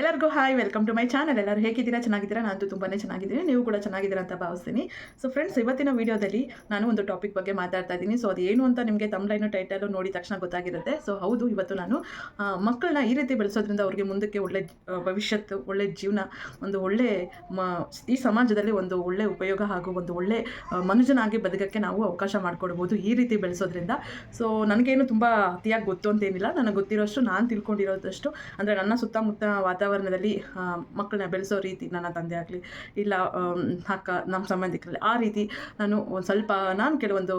ಎಲ್ಲರಿಗೂ hi, welcome to my channel. ಎಲ್ಲರೂ ಹೇಗಿದ್ದೀರಾ? ಚೆನ್ನಾಗಿದ್ದೀರಾ? ನಾನು ತುಂಬಾ ಚೆನ್ನಾಗಿದ್ದೀನಿ. ನೀವು ಕೂಡ ಚೆನ್ನಾಗಿದ್ದೀರಾ ಅಂತ ಭಾವಿಸ್ತೀನಿ. ಸೊ ಫ್ರೆಂಡ್ಸ್ ಇವತ್ತಿನ ವಿಡಿಯೋದಲ್ಲಿ ನಾನು ಒಂದು ಟಾಪಿಕ್ ಬಗ್ಗೆ ಮಾತಾಡ್ತಾ ಇದ್ದೀನಿ. ಸೊ ಅದು ಏನು ಅಂತ ನಿಮಗೆ ತಮ್ಲೈನು ಟೈಟಲು ನೋಡಿದ ತಕ್ಷಣ ಗೊತ್ತಾಗಿರುತ್ತೆ. ಸೊ ಹೌದು, ಇವತ್ತು ನಾನು ಮಕ್ಕಳನ್ನ ಈ ರೀತಿ ಬೆಳೆಸೋದ್ರಿಂದ ಅವ್ರಿಗೆ ಮುಂದಕ್ಕೆ ಒಳ್ಳೆ ಭವಿಷ್ಯತ್ತು, ಒಳ್ಳೆ ಜೀವನ, ಒಂದು ಒಳ್ಳೆ ಮ, ಈ ಸಮಾಜದಲ್ಲಿ ಒಂದು ಒಳ್ಳೆ ಉಪಯೋಗ ಹಾಗೂ ಒಂದು ಒಳ್ಳೆ ಮನುಜನಾಗಿ ಬದುಕಕ್ಕೆ ನಾವು ಅವಕಾಶ ಮಾಡಿಕೊಡ್ಬೋದು ಈ ರೀತಿ ಬೆಳೆಸೋದ್ರಿಂದ. ಸೊ ನನಗೇನು ತುಂಬ ಅತಿಯಾಗಿ ಗೊತ್ತು ಅಂತೇನಿಲ್ಲ ನನಗೆ ಗೊತ್ತಿರೋಷ್ಟು, ನಾನು ತಿಳ್ಕೊಂಡಿರೋದಷ್ಟು, ಅಂದರೆ ನನ್ನ ಸುತ್ತಮುತ್ತ ವಾತಾವರಣದಲ್ಲಿ ಮಕ್ಕಳನ್ನ ಬೆಳೆಸೋ ರೀತಿ ನನ್ನ ತಂದೆ ಆಗಲಿ, ಇಲ್ಲ ಅಕ್ಕ ನಮ್ಮ ಸಂಬಂಧಿಕರಲ್ಲಿ ಆ ರೀತಿ ನಾನು ಒಂದು ಸ್ವಲ್ಪ, ನಾನು ಕೆಲವೊಂದು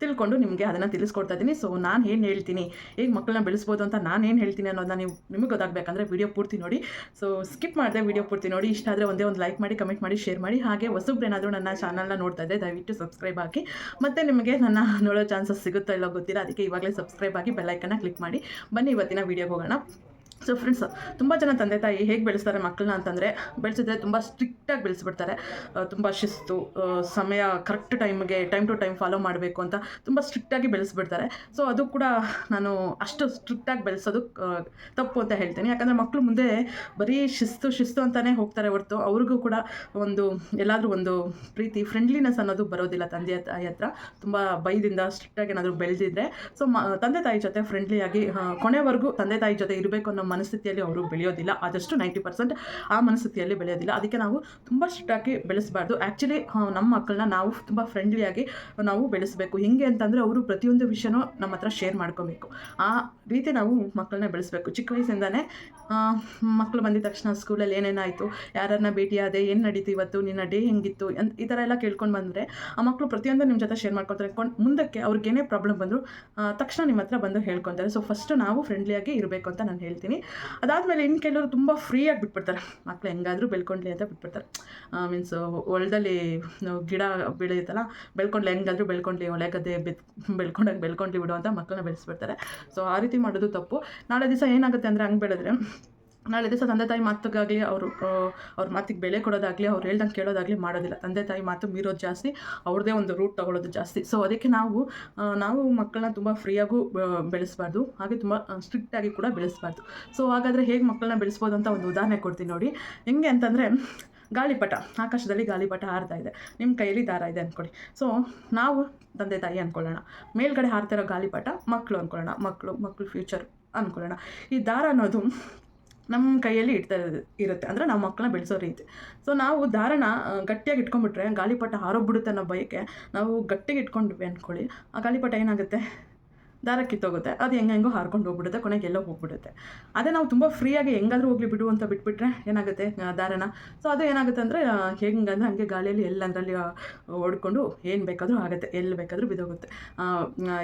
ತಿಳ್ಕೊಂಡು ನಿಮಗೆ ಅದನ್ನು ತಿಳಿಸ್ಕೊಡ್ತಾ ಇದ್ದೀನಿ. ಸೊ ನಾನು ಏನು ಹೇಳ್ತೀನಿ, ಹೇಗೆ ಮಕ್ಕಳನ್ನ ಬೆಳೆಸ್ಬೋದು ಅಂತ ನಾನು ಏನು ಹೇಳ್ತೀನಿ ಅನ್ನೋದನ್ನ ನೀವು ನಿಮಗೆ ಗೊತ್ತಾಗಬೇಕಂದ್ರೆ ವೀಡಿಯೋ ಪೂರ್ತಿ ನೋಡಿ. ಸೊ ಸ್ಕಿಪ್ ಮಾಡಿದೆ ವೀಡಿಯೋ ಪೂರ್ತಿ ನೋಡಿ. ಇಷ್ಟ ಆದರೆ ಒಂದೇ ಒಂದು ಲೈಕ್ ಮಾಡಿ ಕಮೆಂಟ್ ಮಾಡಿ ಶೇರ್ ಮಾಡಿ. ಹಾಗೆ ಹೊಸಬ್ರೇನಾದರೂ ನನ್ನ ಚಾನಲ್ನ ನೋಡ್ತಾ ಇದ್ದೆ ದಯವಿಟ್ಟು ಸಬ್ಸ್ಕ್ರೈಬ್ ಹಾಕಿ. ಮತ್ತು ನಿಮಗೆ ನನ್ನ ನೋಡೋ ಚಾನ್ಸಸ್ ಸಿಗುತ್ತೋ ಇಲ್ಲೋ ಗೊತ್ತಿಲ್ಲ, ಅದಕ್ಕೆ ಇವಾಗಲೇ ಸಬ್ಸ್ಕ್ರೈಬ್ ಆಗಿ ಬೆಲ್ಲೈಕನ್ನ ಕ್ಲಿಕ್ ಮಾಡಿ. ಬನ್ನಿ ಇವತ್ತಿನ ವೀಡಿಯೋಗೆ ಹೋಗೋಣ. ಸೊ ಫ್ರೆಂಡ್ಸ್ ತುಂಬ ಜನ ತಂದೆ ತಾಯಿ ಹೇಗೆ ಬೆಳೆಸ್ತಾರೆ ಮಕ್ಕಳನ್ನ ಅಂತಂದರೆ, ಬೆಳೆಸಿದ್ರೆ ತುಂಬ ಸ್ಟ್ರಿಕ್ಟಾಗಿ ಬೆಳೆಸ್ಬಿಡ್ತಾರೆ. ತುಂಬ ಶಿಸ್ತು ಸಮಯ ಕರೆಕ್ಟ್ ಟೈಮ್ಗೆ ಟೈಮ್ ಟು ಟೈಮ್ ಫಾಲೋ ಮಾಡಬೇಕು ಅಂತ ತುಂಬ ಸ್ಟ್ರಿಕ್ಟಾಗಿ ಬೆಳೆಸ್ಬಿಡ್ತಾರೆ. ಸೊ ಅದು ಕೂಡ ನಾನು ಅಷ್ಟು ಸ್ಟ್ರಿಕ್ಟಾಗಿ ಬೆಳೆಸೋದು ತಪ್ಪು ಅಂತ ಹೇಳ್ತೀನಿ. ಯಾಕಂದರೆ ಮಕ್ಕಳು ಮುಂದೆ ಬರೀ ಶಿಸ್ತು ಶಿಸ್ತು ಅಂತಲೇ ಹೋಗ್ತಾರೆ ಹೊರತು ಅವ್ರಿಗೂ ಕೂಡ ಒಂದು, ಎಲ್ಲಾದರೂ ಒಂದು ಪ್ರೀತಿ ಫ್ರೆಂಡ್ಲಿನೆಸ್ ಅನ್ನೋದು ಬರೋದಿಲ್ಲ ತಂದೆ, ತಾಯಿ ಹತ್ರ. ತುಂಬ ಬೈದಿಂದ ಸ್ಟ್ರಿಕ್ಟಾಗಿ ಏನಾದರೂ ಬೆಳೆದಿದ್ರೆ. ಸೊ ಮ, ತಂದೆ ತಾಯಿ ಜೊತೆ ಫ್ರೆಂಡ್ಲಿಯಾಗಿ ಕೊನೆವರೆಗೂ ತಂದೆ ತಾಯಿ ಜೊತೆ ಇರಬೇಕು ಅನ್ನೋ ಮನಸ್ಥಿತಿಯಲ್ಲಿ ಅವರು ಬೆಳೆಯೋದಿಲ್ಲ. ಆದಷ್ಟು ನೈಂಟಿ ಪರ್ಸೆಂಟ್ ಆ ಮನಸ್ಥಿತಿಯಲ್ಲಿ ಬೆಳೆಯೋದಿಲ್ಲ. ಅದಕ್ಕೆ ನಾವು ತುಂಬ ಸ್ಟ್ರಿಕ್ಟಾಗಿ ಬೆಳೆಸಬಾರ್ದು. ಆ್ಯಕ್ಚುಲಿ ನಮ್ಮ ಮಕ್ಕಳನ್ನ ನಾವು ತುಂಬ ಫ್ರೆಂಡ್ಲಿಯಾಗಿ ನಾವು ಬೆಳೆಸಬೇಕು. ಹಿಂಗೆ ಅಂತಂದರೆ ಅವರು ಪ್ರತಿಯೊಂದು ವಿಷಯನೂ ನಮ್ಮ ಹತ್ರ ಶೇರ್ ಮಾಡ್ಕೋಬೇಕು. ಆ ರೀತಿ ನಾವು ಮಕ್ಕಳನ್ನ ಬೆಳೆಸಬೇಕು. ಚಿಕ್ಕ ವಯಸ್ಸಿಂದನೇ ಮಕ್ಕಳು ಬಂದಿದ ತಕ್ಷಣ ಸ್ಕೂಲಲ್ಲಿ ಏನೇನಾಯಿತು? ಯಾರನ್ನ ಭೇಟಿಯಾದೆ ಏನು ನಡೀತು ಇವತ್ತು? ನಿನ್ನ ಡೇ ಹೆಂಗಿತ್ತು? ಅಂತ ಈ ಥರ ಎಲ್ಲ ಕೇಳ್ಕೊಂಡು ಬಂದರೆ ಆ ಮಕ್ಕಳು ಪ್ರತಿಯೊಂದು ನಿಮ್ಮ ಜೊತೆ ಶೇರ್ ಮಾಡ್ಕೊತಾರೆ ಮುಂದಕ್ಕೆ ಅವ್ರಿಗೆ ಏನೇ ಪ್ರಾಬ್ಲಮ್ ಬಂದರೂ ತಕ್ಷಣ ನಿಮ್ಮ ಹತ್ರ ಬಂದು ಹೇಳ್ಕೊತಾರೆ. ಸೊ ಫಸ್ಟ್ ನಾವು ಫ್ರೆಂಡ್ಲಿಯಾಗಿ ಇರಬೇಕು ಅಂತ ನಾನು ಹೇಳ್ತೀನಿ. ಅದಾದಮೇಲೆ ಇನ್ನು ಕೆಲವರು ತುಂಬ ಫ್ರೀಯಾಗಿ ಬಿಟ್ಬಿಡ್ತಾರೆ. ಮಕ್ಳು ಹೆಂಗಾದರೂ ಬೆಳ್ಕೊಂಡ್ಲಿ ಅಂತ ಬಿಟ್ಬಿಡ್ತಾರೆ. ಮೀನ್ಸ್ ಹೊಲದಲ್ಲಿ ಗಿಡ ಬೆಳೆಯುತ್ತಲ್ಲ, ಬೆಳ್ಕೊಂಡ್ಲಿ ಹೆಂಗಾದರೂ ಬೆಳ್ಕೊಂಡ್ಲಿ, ಒಳ್ಳೆ ಗದ್ದೆ ಬೆತ್, ಬೆಳ್ಕೊಂಡಾಗ ಬೆಳ್ಕೊಂಡ್ಲಿ ಬಿಡು ಅಂತ ಮಕ್ಕಳನ್ನ ಬೆಳೆಸ್ಬಿಡ್ತಾರೆ. ಸೊ ಆ ರೀತಿ ಮಾಡೋದು ತಪ್ಪು. ನಾಳೆ ದಿವಸ ಏನಾಗುತ್ತೆ ಅಂದರೆ ಹಂಗೆ ಬೆಳೆದ್ರೆ ನಾಳೆ ದಿವಸ ತಂದೆ ತಾಯಿ ಮಾತುಗಾಗಲಿ, ಅವರು ಅವ್ರ ಮಾತಿಗೆ ಬೆಲೆ ಕೊಡೋದಾಗಲಿ, ಅವ್ರು ಹೇಳ್ದಂಗೆ ಕೇಳೋದಾಗಲಿ ಮಾಡೋದಿಲ್ಲ. ತಂದೆ ತಾಯಿ ಮಾತು ಮೀರೋದು ಜಾಸ್ತಿ, ಅವ್ರದ್ದೇ ಒಂದು ರೂಟ್ ತೊಗೊಳೋದು ಜಾಸ್ತಿ. ಸೊ ಅದಕ್ಕೆ ನಾವು ನಾವು ಮಕ್ಕಳನ್ನ ತುಂಬ ಫ್ರೀಯಾಗೂ ಬೆಳೆಸಬಾರ್ದು. ಹಾಗೆ ತುಂಬ ಸ್ಟ್ರಿಕ್ಟಾಗಿ ಕೂಡ ಬೆಳೆಸಬಾರ್ದು. ಸೊ ಹಾಗಾದರೆ ಹೇಗೆ ಮಕ್ಕಳನ್ನ ಬೆಳೆಸ್ಬೋದು ಅಂತ ಒಂದು ಉದಾಹರಣೆ ಕೊಡ್ತೀನಿ ನೋಡಿ. ಹೆಂಗೆ ಅಂತಂದರೆ, ಗಾಳಿಪಟ, ಆಕಾಶದಲ್ಲಿ ಗಾಳಿಪಟ ಹಾರ್ತಾ ಇದೆ. ನಿಮ್ಮ ಕೈಯಲ್ಲಿ ದಾರ ಇದೆ ಅಂದ್ಕೊಳ್ಳಿ ಸೊ ನಾವು ತಂದೆ ತಾಯಿ ಅಂದ್ಕೊಳ್ಳೋಣ ಮೇಲ್ಗಡೆ ಹಾರ್ತಿರೋ ಗಾಳಿಪಟ ಮಕ್ಕಳು ಅಂದ್ಕೊಳ್ಳೋಣ ಮಕ್ಕಳು ಮಕ್ಕಳು ಫ್ಯೂಚರ್ ಅಂದ್ಕೊಳ್ಳೋಣ ಈ ದಾರ ಅನ್ನೋದು ನಮ್ಮ ಕೈಯಲ್ಲಿ ಇಡ್ತಾ ಇರುತ್ತೆ. ಅಂದರೆ ನಾವು ಮಕ್ಕಳನ್ನ ಬೆಳೆಸೋ ರೀತಿ. ಸೊ ನಾವು ದಾರಣ ಗಟ್ಟಿಯಾಗಿ ಇಟ್ಕೊಂಡ್ಬಿಟ್ರೆ, ಗಾಳಿಪಟ ಹಾರೋಗ್ಬಿಡುತ್ತೆ ಅನ್ನೋ ಭಯಕ್ಕೆ ನಾವು ಗಟ್ಟಿಗೆ ಇಟ್ಕೊಂಡ್ವಿ ಅಂದ್ಕೊಳ್ಳಿ ಆ ಗಾಳಿಪಟ ಏನಾಗುತ್ತೆ? ದಾರ ಕಿತ್ತೋಗುತ್ತೆ. ಅದು ಹೆಂಗೆ ಹೆಂಗೋ ಹಾರ್ಕೊಂಡು ಹೋಗ್ಬಿಡುತ್ತೆ ಕೊನೆಗೆ ಎಲ್ಲೋ ಹೋಗ್ಬಿಡುತ್ತೆ. ಅದೇ ನಾವು ತುಂಬ ಫ್ರೀಯಾಗಿ ಹೆಂಗಾದ್ರೂ ಹೋಗ್ಲಿ ಬಿಡು ಅಂತ ಬಿಟ್ಬಿಟ್ರೆ ಏನಾಗುತ್ತೆ ದಾರನ. ಸೊ ಅದು ಏನಾಗುತ್ತೆ ಅಂದರೆ ಹೆಂಗಂದ್ರೆ ಹಂಗೆ ಗಾಳಿಯಲ್ಲಿ ಎಲ್ಲಂದ್ರಲ್ಲಿ ಓಡ್ಕೊಂಡು ಏನು ಬೇಕಾದರೂ ಆಗುತ್ತೆ ಎಲ್ಲಿ ಬೇಕಾದರೂ ಆ,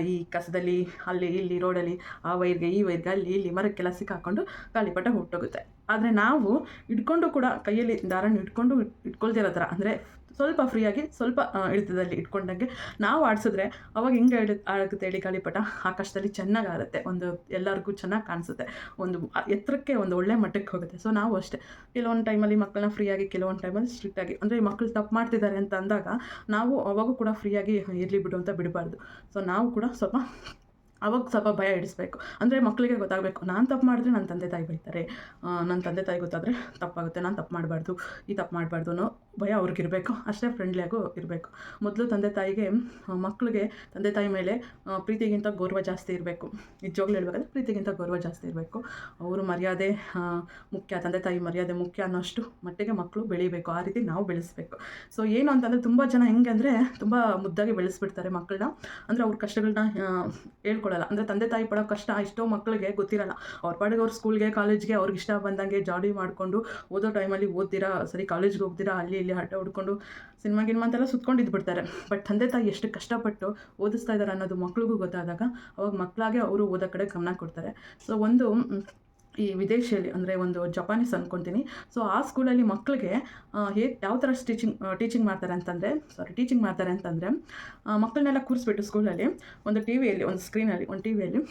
ಈ ಕಸದಲ್ಲಿ ಅಲ್ಲಿ ಇಲ್ಲಿ ರೋಡಲ್ಲಿ ಆ ವೈರ್ಗೆ ಈ ವೈರ್ಗೆ ಅಲ್ಲಿ ಇಲ್ಲಿ ಮರಕ್ಕೆಲ್ಲ ಸಿಕ್ಕಾಕೊಂಡು ಗಾಳಿಪಟ ಹುಟ್ಟೋಗುತ್ತೆ. ಆದರೆ ನಾವು ಇಟ್ಕೊಂಡು ಕೂಡ ಕೈಯಲ್ಲಿ ದಾರನ ಇಟ್ಕೊಂಡು ಇಟ್- ಇಟ್ಕೊಳ್ತಿರೋ ಥರ, ಅಂದರೆ ಸ್ವಲ್ಪ ಫ್ರೀಯಾಗಿ ಸ್ವಲ್ಪ ಇಳಿತದಲ್ಲಿ ಇಟ್ಕೊಂಡಂಗೆ ನಾವು ಆಡಿಸಿದ್ರೆ ಅವಾಗ ಹಿಂಗೆ ಇಳಿ ಆಡುತ್ತೆ ಹೇಳಿ ಗಾಳಿಪಟ? ಆಕಾಶದಲ್ಲಿ ಚೆನ್ನಾಗಿ ಆರುತ್ತೆ ಒಂದು ಎಲ್ಲರಿಗೂ ಚೆನ್ನಾಗಿ ಕಾಣಿಸುತ್ತೆ, ಒಂದು ಎತ್ತರಕ್ಕೆ ಒಂದು ಒಳ್ಳೆ ಮಟ್ಟಕ್ಕೆ ಹೋಗುತ್ತೆ. ಸೊ ನಾವು ಅಷ್ಟೇ. ಕೆಲವೊಂದು ಟೈಮಲ್ಲಿ ಮಕ್ಕಳನ್ನ ಫ್ರೀಯಾಗಿ ಕೆಲವೊಂದು ಟೈಮಲ್ಲಿ ಸ್ಟ್ರಿಕ್ಟಾಗಿ ಅಂದರೆ ಈ ಮಕ್ಕಳು ತಪ್ಪು ಮಾಡ್ತಿದ್ದಾರೆ ಅಂತ ಅಂದಾಗ ನಾವು ಅವಾಗೂ ಕೂಡ ಫ್ರೀಯಾಗಿ ಇರಲಿ ಬಿಡು ಅಂತ ಬಿಡಬಾರ್ದು. ಸೊ ನಾವು ಕೂಡ ಸ್ವಲ್ಪ ಅವಾಗ ಸ್ವಲ್ಪ ಭಯ ಇಡಿಸ್ಬೇಕು ಅಂದರೆ ಮಕ್ಕಳಿಗೆ ಗೊತ್ತಾಗಬೇಕು, ನಾನು ತಪ್ಪು ಮಾಡಿದ್ರೆ ನನ್ನ ತಂದೆ ತಾಯಿ ಬೈತಾರೆ. ನನ್ನ ತಂದೆ ತಾಯಿ ಗೊತ್ತಾದರೆ ತಪ್ಪಾಗುತ್ತೆ, ನಾನು ತಪ್ಪು ಮಾಡಬಾರ್ದು, ಈ ತಪ್ಪು ಮಾಡಬಾರ್ದು ಅನ್ನೋ ಭಯ ಅವ್ರಿಗಿರಬೇಕು. ಅಷ್ಟೇ ಫ್ರೆಂಡ್ಲಿಯಾಗೂ ಇರಬೇಕು. ಮೊದಲು ತಂದೆ ತಾಯಿಗೆ ಮಕ್ಕಳಿಗೆ ತಂದೆ ತಾಯಿ ಮೇಲೆ ಪ್ರೀತಿಗಿಂತ ಗೌರವ ಜಾಸ್ತಿ ಇರಬೇಕು. ನಿಜವಾಗ್ಲೂ ಹೇಳ್ಬೇಕಾದ್ರೆ ಪ್ರೀತಿಗಿಂತ ಗೌರವ ಜಾಸ್ತಿ ಇರಬೇಕು. ಅವರು ಮರ್ಯಾದೆ ಮುಖ್ಯ, ತಂದೆ ತಾಯಿ ಮರ್ಯಾದೆ ಮುಖ್ಯ ಅನ್ನೋಷ್ಟು ಮಟ್ಟಿಗೆ ಮಕ್ಕಳು ಬೆಳಿಬೇಕು, ಆ ರೀತಿ ನಾವು ಬೆಳೆಸಬೇಕು. ಸೊ ಏನು ಅಂತಂದರೆ ತುಂಬ ಜನ ಹೆಂಗೆ ಅಂದರೆ ತುಂಬ ಮುದ್ದಾಗಿ ಬೆಳೆಸ್ಬಿಡ್ತಾರೆ ಮಕ್ಕಳನ್ನ. ಅಂದರೆ ಅವ್ರ ಕಷ್ಟಗಳನ್ನ ಹೇಳ್ಕೊಳ್ಳಲ್ಲ ಅಂದರೆ ತಂದೆ ತಾಯಿ ಪಡೋ ಕಷ್ಟ ಎಷ್ಟೋ ಮಕ್ಕಳಿಗೆ ಗೊತ್ತಿರಲ್ಲ. ಅವ್ರ ಪಾಡಿಗೆ ಅವ್ರ ಸ್ಕೂಲ್ಗೆ ಕಾಲೇಜ್ಗೆ ಅವ್ರಿಗೆ ಇಷ್ಟ ಬಂದಂಗೆ ಜಾಡಿ ಮಾಡಿಕೊಂಡು ಓದೋ ಟೈಮಲ್ಲಿ ಓದ್ತೀರಾ, ಸರಿ ಕಾಲೇಜ್ಗೆ ಹೋಗ್ತೀರಾ, ಅಲ್ಲಿ ಇಲ್ಲಿ ಹಠ ಹುಡ್ಕೊಂಡು ಸಿನಿಮಾ, ಗಿನ್ಮಾ ಅಂತೆಲ್ಲ ಸುತ್ಕೊಂಡು ಇದ್ಬಿಡ್ತಾರೆ ಬಟ್ ತಂದೆ ತಾಯಿ ಎಷ್ಟು ಕಷ್ಟಪಟ್ಟು ಓದಿಸ್ತಾ ಇದ್ದಾರೆ ಅನ್ನೋದು ಮಕ್ಳಿಗೂ ಗೊತ್ತಾದಾಗ ಅವಾಗ ಮಕ್ಕಳಾಗೆ ಅವರು ಓದೋ ಕಡೆ ಗಮನ ಕೊಡ್ತಾರೆ. ಸೊ ಒಂದು ಈ ವಿದೇಶಿಯಲ್ಲಿ ಅಂದರೆ ಒಂದು ಜಪಾನೀಸ್ ಅಂದ್ಕೊತೀನಿ ಸೊ ಆ ಸ್ಕೂಲಲ್ಲಿ ಮಕ್ಕಳಿಗೆ ಹೇ, ಯಾವ ಥರ ಟೀಚಿಂಗ್ ಟೀಚಿಂಗ್ ಮಾಡ್ತಾರೆ ಅಂತಂದರೆ ಸಾರಿ ಟೀಚಿಂಗ್ ಮಾಡ್ತಾರೆ ಅಂತಂದರೆ ಮಕ್ಕಳನ್ನೆಲ್ಲ ಕೂರಿಸ್ಬಿಟ್ಟು ಸ್ಕೂಲಲ್ಲಿ ಒಂದು ಟಿ ವಿಯಲ್ಲಿ ಒಂದು ಸ್ಕ್ರೀನಲ್ಲಿ ಒಂದು ಟಿ ವಿಯಲ್ಲಿ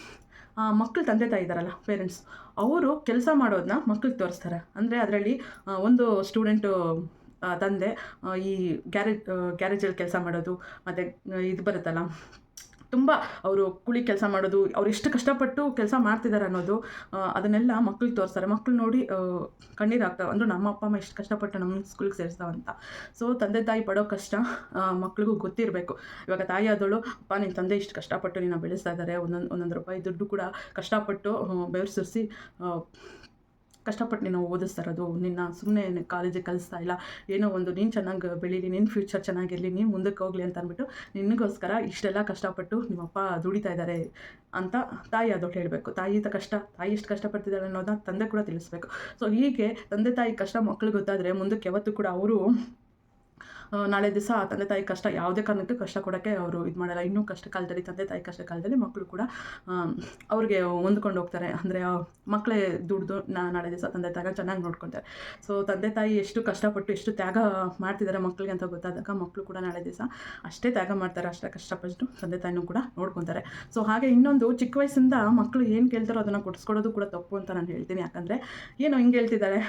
ಮಕ್ಕಳು ತಂದೆ ತಾಯಿ ಇದ್ದಾರಲ್ಲ ಪೇರೆಂಟ್ಸ್ ಅವರು ಕೆಲಸ ಮಾಡೋದನ್ನ ಮಕ್ಳಿಗೆ ತೋರಿಸ್ತಾರೆ. ಅಂದರೆ ಅದರಲ್ಲಿ ಒಂದು ಸ್ಟೂಡೆಂಟು ತಂದೆ ಈ ಗ್ಯಾರೇಜ್ ಗ್ಯಾರೇಜಲ್ಲಿ ಕೆಲಸ ಮಾಡೋದು, ಮತ್ತು ಇದು ಬರುತ್ತಲ್ಲ ತುಂಬ ಅವರು ಕೂಲಿ ಕೆಲಸ ಮಾಡೋದು, ಅವ್ರು ಎಷ್ಟು ಕಷ್ಟಪಟ್ಟು ಕೆಲಸ ಮಾಡ್ತಿದ್ದಾರೆ ಅನ್ನೋದು ಅದನ್ನೆಲ್ಲ ಮಕ್ಳಿಗೆ ತೋರಿಸ್ತಾರೆ. ಮಕ್ಳು ನೋಡಿ ಕಣ್ಣೀರು ಆಗ್ತವೆ ಅಂದ್ರೆ ನಮ್ಮ ಅಪ್ಪ, ಅಮ್ಮ ಎಷ್ಟು ಕಷ್ಟಪಟ್ಟು ನಮ್ಮ ಸ್ಕೂಲ್ಗೆ ಸೇರಿಸ್ತಾವಂತ. ಸೊ ತಂದೆ ತಾಯಿ ಪಡೋ ಕಷ್ಟ ಮಕ್ಳಿಗೂ ಗೊತ್ತಿರಬೇಕು. ಇವಾಗ ತಾಯಿ ಆದವಳು ಅಪ್ಪ ನಿನ್ನ ತಂದೆ ಇಷ್ಟು ಕಷ್ಟಪಟ್ಟು ನಿನ್ನ ಬೆಳೆಸ್ತಾ ಇದ್ದಾರೆ ಒಂದೊಂದು ಒಂದೊಂದು ರೂಪಾಯಿ ದುಡ್ಡು ಕೂಡ ಕಷ್ಟಪಟ್ಟು ಬೆವರು ಸುರಿಸಿ ಕಷ್ಟಪಟ್ಟು ನೀನು ಓದಿಸ್ತಾ ಇರೋದು, ನಿನ್ನ ಸುಮ್ಮನೆ ಕಾಲೇಜಿಗೆ ಕಲಿಸ್ತಾ ಇಲ್ಲ, ಏನೋ ಒಂದು ನೀನು ಚೆನ್ನಾಗಿ ಬೆಳೀಲಿ ನಿನ್ನ ಫ್ಯೂಚರ್ ಚೆನ್ನಾಗಿರಲಿ, ನೀನು ಮುಂದಕ್ಕೆ ಹೋಗಲಿ ಅಂತ ಅಂದ್ಬಿಟ್ಟು ನಿನಗೋಸ್ಕರ ಇಷ್ಟೆಲ್ಲ ಕಷ್ಟಪಟ್ಟು ನಿಮ್ಮಪ್ಪ ದುಡಿತಾ ಇದ್ದಾರೆ ಅಂತ ತಾಯಿ ಅದೊಟ್ಟು ಹೇಳಬೇಕು. ತಾಯಿ ತ ಕಷ್ಟ, ತಾಯಿ ಎಷ್ಟು ಕಷ್ಟಪಡ್ತಿದ್ದಾರೆ ಅನ್ನೋದನ್ನ ತಂದೆ ಕೂಡ ತಿಳಿಸ್ಬೇಕು. ಸೊ ಹೀಗೆ ತಂದೆ ತಾಯಿ ಕಷ್ಟ ಮಕ್ಳಿಗೆ ಗೊತ್ತಾದರೆ ಮುಂದಕ್ಕೆ ಯಾವತ್ತೂ ಕೂಡ ಅವರು ನಾಳೆ ದಿವಸ ತಂದೆ ತಾಯಿ ಕಷ್ಟ, ಯಾವುದೇ ಕಾರಣಕ್ಕೂ ಕಷ್ಟ ಕೊಡೋಕ್ಕೆ ಅವರು ಇದು ಮಾಡಲ್ಲ. ಇನ್ನೂ ಕಷ್ಟ ಕಾಲದಲ್ಲಿ ತಂದೆ ತಾಯಿ ಕಷ್ಟ ಕಾಲದಲ್ಲಿ ಮಕ್ಕಳು ಕೂಡ ಅವ್ರಿಗೆ ಹೊಂದ್ಕೊಂಡು ಹೋಗ್ತಾರೆ. ಅಂದರೆ ಮಕ್ಕಳೇ ದುಡ್ದು ನಾ, ನಾಳೆ ದಿವಸ ತಂದೆ ತಾಯಿಗೆ ಚೆನ್ನಾಗಿ ನೋಡ್ಕೊತಾರೆ. ಸೊ ತಂದೆ ತಾಯಿ ಎಷ್ಟು ಕಷ್ಟಪಟ್ಟು ಎಷ್ಟು ತ್ಯಾಗ ಮಾಡ್ತಿದ್ದಾರೆ ಮಕ್ಕಳಿಗೆ ಅಂತ ಗೊತ್ತಾದಾಗ ಮಕ್ಕಳು ಕೂಡ ನಾಳೆ ದಿವಸ ಅಷ್ಟೇ ತ್ಯಾಗ ಮಾಡ್ತಾರೆ, ಅಷ್ಟೇ ಕಷ್ಟಪಟ್ಟು ತಂದೆ ತಾಯಿನೂ ಕೂಡ ನೋಡ್ಕೊತಾರೆ. ಸೊ ಹಾಗೆ ಇನ್ನೊಂದು ಚಿಕ್ಕ ವಯಸ್ಸಿಂದ ಮಕ್ಕಳು ಏನು ಕೇಳ್ತಾರೋ ಅದನ್ನು ಕೊಡಿಸ್ಕೊಡೋದು ಕೂಡ ತಪ್ಪು ಅಂತ ನಾನು ಹೇಳ್ತೀನಿ. ಯಾಕಂದರೆ ಏನೋ ಹಿಂಗೆ ಹೇಳ್ತಿದ್ದಾರೆ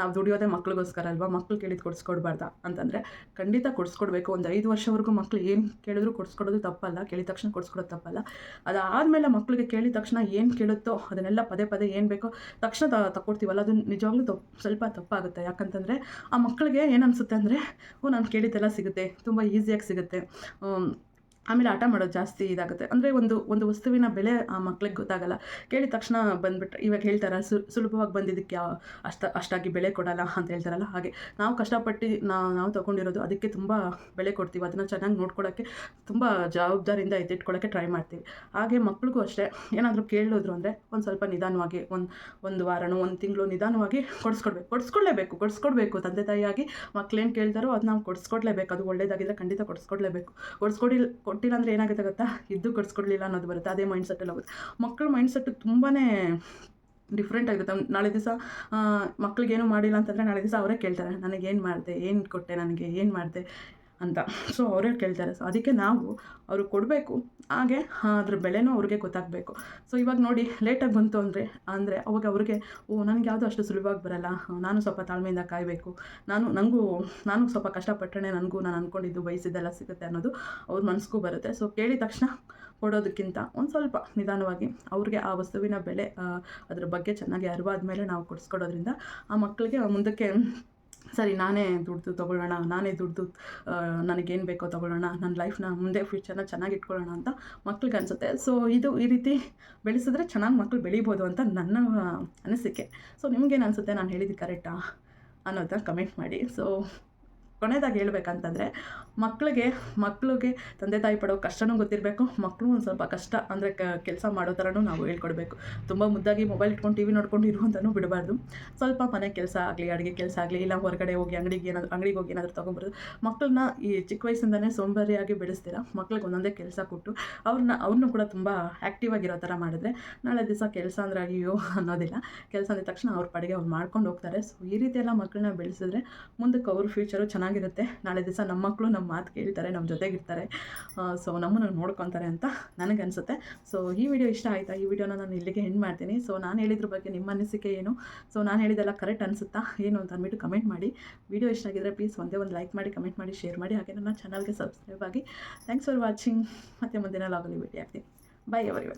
ನಾವು ದುಡಿಯೋದೇ ಮಕ್ಳಿಗೋಸ್ಕರ ಅಲ್ವಾ? ಮಕ್ಳು ಕೇಳಿದ್ದು ಕೊಡಿಸ್ಕೊಡ್ಬಾರ್ದಾ? ಅಂತಂದರೆ ಖಂಡಿತ ಕೊಡಿಸ್ಕೊಡ್ಬೇಕು. ಒಂದು ಐದು ವರ್ಷವರೆಗೂ ಮಕ್ಕಳು ಏನು ಕೇಳಿದ್ರು ಕೊಡಿಸ್ಕೊಡೋದು ತಪ್ಪಲ್ಲ, ಕೇಳಿದ ತಕ್ಷಣ ಕೊಡಿಸ್ಕೊಡೋದು ತಪ್ಪಲ್ಲ. ಅದಾದಮೇಲೆ ಮಕ್ಕಳಿಗೆ ಕೇಳಿದ ತಕ್ಷಣ ಏನು ಕೇಳುತ್ತೋ ಅದನ್ನೆಲ್ಲ ಪದೇ ಪದೇ ಏನು ಬೇಕೋ ತಕ್ಷಣ ತಗೊಡ್ತೀವಲ್ಲ ಅದು ನಿಜವಾಗ್ಲೂ ತಪ್ಪು ಸ್ವಲ್ಪ ತಪ್ಪಾಗುತ್ತೆ. ಯಾಕಂತಂದರೆ ಆ ಮಕ್ಕಳಿಗೆ ಏನು ಅನಿಸುತ್ತೆ ಅಂದರೆ, ಓ, ನಾನು ಕೇಳಿದ್ದೆಲ್ಲ ಸಿಗುತ್ತೆ. ತುಂಬ ಈಸಿಯಾಗಿ ಸಿಗುತ್ತೆ. ಆಮೇಲೆ ಆಟ ಮಾಡೋದು ಜಾಸ್ತಿ ಇದಾಗುತ್ತೆ. ಅಂದರೆ ಒಂದು ಒಂದು ವಸ್ತುವಿನ ಬೆಲೆ ಆ ಮಕ್ಳಿಗೆ ಗೊತ್ತಾಗಲ್ಲ. ಕೇಳಿದ ತಕ್ಷಣ ಬಂದ್ಬಿಟ್ರೆ, ಇವಾಗ ಹೇಳ್ತಾರೆ ಸುಲಭವಾಗಿ ಬಂದಿದ್ದಕ್ಕೆ ಯಾವ ಅಷ್ಟ, ಅಷ್ಟಾಗಿ ಬೆಲೆ ಕೊಡಲ್ಲ ಅಂತ ಹೇಳ್ತಾರಲ್ಲ ಹಾಗೆ. ನಾವು ಕಷ್ಟಪಟ್ಟು ನಾವು ನಾವು ತೊಗೊಂಡಿರೋದು ಅದಕ್ಕೆ ತುಂಬ ಬೆಲೆ ಕೊಡ್ತೀವಿ. ಅದನ್ನು ಚೆನ್ನಾಗಿ ನೋಡ್ಕೊಳ್ಳೋಕ್ಕೆ ತುಂಬ ಜವಾಬ್ದಾರಿಯಿಂದ ಎತ್ತಿಟ್ಕೊಳ್ಳೋಕ್ಕೆ ಟ್ರೈ ಮಾಡ್ತೀವಿ. ಹಾಗೆ ಮಕ್ಳಿಗೂ ಅಷ್ಟೇ. ಏನಾದರೂ ಕೇಳಿದ್ರು ಅಂದರೆ ಒಂದು ಸ್ವಲ್ಪ ನಿಧಾನವಾಗಿ, ಒಂದು ಒಂದು ವಾರನೋ, ಒಂದು ತಿಂಗಳು ನಿಧಾನವಾಗಿ ಕೊಡಿಸ್ಕೊಡ್ಬೇಕು. ಕೊಡಿಸ್ಕೊಡ್ಲೇಬೇಕು, ಕೊಡಿಸ್ಕೊಡ್ಬೇಕು. ತಂದೆ ತಾಯಿಯಾಗಿ ಮಕ್ಳೇನು ಕೇಳ್ತಾರೋ ಅದು ನಾವು ಕೊಡಿಸ್ಕೊಡ್ಲೇಬೇಕು. ಅದು ಒಳ್ಳೇದಾಗಿದ್ದರೆ ಖಂಡಿತ ಕೊಡಿಸ್ಕೊಡ್ಲೇಬೇಕು. ಕೊಡಿಸ್ಕೊಡಿಲ್ ಕೊಟ್ಟಿಲ್ಲ ಅಂದರೆ ಏನಾಗುತ್ತೆ ಗೊತ್ತಾ? ಇದ್ದು ಕೊಡಿಸ್ಕೊಡ್ಲಿಲ್ಲ ಅನ್ನೋದು ಬರುತ್ತೆ. ಅದೇ ಮೈಂಡ್ ಸೆಟ್ಟಲ್ಲಿ ಹೋಗುತ್ತೆ. ಮಕ್ಕಳ ಮೈಂಡ್ ಸೆಟ್ ತುಂಬಾ ಡಿಫ್ರೆಂಟ್ ಆಗಿರುತ್ತೆ. ನಾಳೆ ದಿವಸ ಮಕ್ಳಿಗೇನು ಮಾಡಿಲ್ಲ ಅಂತಂದರೆ ನಾಳೆ ದಿವಸ ಅವರೇ ಕೇಳ್ತಾರೆ, ನನಗೇನು ಮಾಡಿದೆ? ಏನು ಕೊಟ್ಟೆ? ನನಗೆ ಏನು ಮಾಡಿದೆ? ಅಂತ. ಸೊ ಅವರೇ ಕೇಳ್ತಾರೆ. ಸೊ ಅದಕ್ಕೆ ನಾವು ಅವ್ರಿಗೆ ಕೊಡಬೇಕು. ಹಾಗೆ ಅದ್ರ ಬೆಲೆನೂ ಅವ್ರಿಗೆ ಗೊತ್ತಾಗಬೇಕು. ಸೊ ಇವಾಗ ನೋಡಿ ಲೇಟಾಗಿ ಬಂತು ಅಂದರೆ ಅಂದರೆ ಅವಾಗ ಅವ್ರಿಗೆ, ಓ, ನನಗೆ ಯಾವುದು ಅಷ್ಟು ಸುಲಭವಾಗಿ ಬರಲ್ಲ. ನಾನು ಸ್ವಲ್ಪ ತಾಳ್ಮೆಯಿಂದ ಕಾಯಬೇಕು. ನಾನು ನನಗೂ ನಾನು ಸ್ವಲ್ಪ ಕಷ್ಟಪಟ್ಟರೆ ನನಗೂ ನಾನು ಅಂದ್ಕೊಂಡಿದ್ದು ಬಯಸಿದ್ದೆಲ್ಲ ಸಿಗುತ್ತೆ ಅನ್ನೋದು ಅವ್ರ ಮನಸ್ಗೂ ಬರುತ್ತೆ. ಸೊ ಕೇಳಿದ ತಕ್ಷಣ ಕೊಡೋದಕ್ಕಿಂತ ಒಂದು ಸ್ವಲ್ಪ ನಿಧಾನವಾಗಿ ಅವ್ರಿಗೆ ಆ ವಸ್ತುವಿನ ಬೆಲೆ ಅದ್ರ ಬಗ್ಗೆ ಚೆನ್ನಾಗಿ ಅರಿವಾದ ಮೇಲೆ ನಾವು ಕೊಡಿಸ್ಕೊಡೋದ್ರಿಂದ ಆ ಮಕ್ಕಳಿಗೆ ಮುಂದಕ್ಕೆ ಸರಿ, ನಾನೇ ದುಡ್ದು ತೊಗೊಳ್ಳೋಣ, ನಾನೇ ದುಡ್ದು ನನಗೇನು ಬೇಕೋ ತೊಗೊಳ್ಳೋಣ, ನನ್ನ ಲೈಫ್ನ ಮುಂದೆ ಫ್ಯೂಚರ್ನ ಚೆನ್ನಾಗಿ ಇಟ್ಕೊಳ್ಳೋಣ ಅಂತ ಮಕ್ಳಿಗೆ ಅನಿಸುತ್ತೆ. ಸೊ, ಇದು ಈ ರೀತಿ ಬೆಳೆಸಿದ್ರೆ ಚೆನ್ನಾಗಿ ಮಕ್ಕಳು ಬೆಳಿಬೋದು ಅಂತ ನನ್ನ ಅನಿಸಿಕೆ. ಸೊ, ನಿಮಗೇನು ಅನಿಸುತ್ತೆ? ನಾನು ಹೇಳಿದ್ದು ಕರೆಕ್ಟಾ ಅನ್ನೋದನ್ನ ಕಮೆಂಟ್ ಮಾಡಿ. ಸೊ ಕೊನೆಯದಾಗಿ ಹೇಳ್ಬೇಕಂತಂದರೆ ಮಕ್ಕಳಿಗೆ ಮಕ್ಕಳಿಗೆ ತಂದೆ ತಾಯಿ ಪಡೋ ಕಷ್ಟನೂ ಗೊತ್ತಿರಬೇಕು ಮಕ್ಕಳು ಒಂದು ಸ್ವಲ್ಪ ಕಷ್ಟ ಅಂದರೆ ಕೆಲಸ ಮಾಡೋ ಥರನೂ ನಾವು ಹೇಳ್ಕೊಡ್ಬೇಕು. ತುಂಬ ಮುದ್ದಾಗಿ ಮೊಬೈಲ್ ಇಟ್ಕೊಂಡು ಟಿ ವಿ ನೋಡ್ಕೊಂಡು ಇರುವಂತನೂ ಬಿಡಬಾರ್ದು. ಸ್ವಲ್ಪ ಮನೆ ಕೆಲಸ ಆಗಲಿ, ಅಡುಗೆ ಕೆಲಸ ಆಗಲಿ, ಇಲ್ಲ ಹೊರಗಡೆ ಹೋಗಿ ಅಂಗಡಿಗೆ ಏನಾದರೂ ಅಂಗಡಿಗೆ ಹೋಗಿ ಏನಾದರೂ ತೊಗೊಂಬರೋದು ಮಕ್ಕಳನ್ನ ಈ ಚಿಕ್ಕ ವಯಸ್ಸಿಂದನೇ ಸೋಂಬಾರಿಯಾಗಿ ಬೆಳೆಸ್ತೀರ, ಮಕ್ಳಿಗೆ ಒಂದೊಂದೇ ಕೆಲಸ ಕೊಟ್ಟು ಅವ್ರನ್ನ, ಅವ್ರನ್ನೂ ಕೂಡ ತುಂಬ ಆ್ಯಕ್ಟಿವ್ ಆಗಿರೋ ಥರ ಮಾಡಿದ್ರೆ ನಾಳೆ ದಿವಸ ಕೆಲಸ ಅಂದ್ರೆ ಅಯ್ಯೋ ಅನ್ನೋದಿಲ್ಲ. ಕೆಲಸ ಅಂದ ತಕ್ಷಣ ಅವ್ರ ಪಡೆಗೆ ಅವ್ರು ಮಾಡ್ಕೊಂಡು ಹೋಗ್ತಾರೆ. ಸೊ ಈ ರೀತಿ ಎಲ್ಲ ಮಕ್ಕಳನ್ನ ಬೆಳೆಸಿದ್ರೆ ಮುಂದಕ್ಕೆ ಅವ್ರ ಫ್ಯೂಚರು ಚೆನ್ನಾಗಿರುತ್ತೆ. ನಾಳೆ ದಿವಸ ನಮ್ಮ ಮಕ್ಕಳು ನಮ್ಮ ಮಾತು ಕೇಳ್ತಾರೆ, ನಮ್ಮ ಜೊತೆಗಿರ್ತಾರೆ. ಸೊ ನಮ್ಮನ್ನು ನೋಡ್ಕೊತಾರೆ ಅಂತ ನನಗನ್ಸುತ್ತೆ ಸೊ ಈ ವಿಡಿಯೋ ಇಷ್ಟ ಆಯಿತಾ? ಈ ವಿಡಿಯೋನ ನಾನು ಇಲ್ಲಿಗೆ ಹೆಣ್ಣು ಮಾಡ್ತೀನಿ. ಸೊ ನಾನು ಹೇಳಿದ್ರ ಬಗ್ಗೆ ನಿಮ್ಮ ಅನಿಸಿಕೆ ಏನು? ಸೊ ನಾನು ಹೇಳಿದೆಲ್ಲ ಕರೆಕ್ಟ್ ಅನಿಸುತ್ತಾ? ಏನು ಅಂತ ಅಂದ್ಬಿಟ್ಟು ಕಮೆಂಟ್ ಮಾಡಿ. ವಿಡಿಯೋ ಇಷ್ಟ ಆಗಿದ್ರೆ ಪ್ಲೀಸ್ ಒಂದೇ ಒಂದು ಲೈಕ್ ಮಾಡಿ ಕಮೆಂಟ್ ಮಾಡಿ ಶೇರ್ ಮಾಡಿ. ಹಾಗೆ ನನ್ನ ಚಾನಲ್ಗೆ ಸಬ್ಸ್ಕ್ರೈಬ್ ಆಗಿ. ಥ್ಯಾಂಕ್ಸ್ ಫಾರ್ ವಾಚಿಂಗ್ ಮತ್ತು ಮುಂದಿನ ಲಾಗಲ್ಲಿ ಭೇಟಿ ಆಗ್ತೀನಿ ಬಾಯ್ ಎವರಿ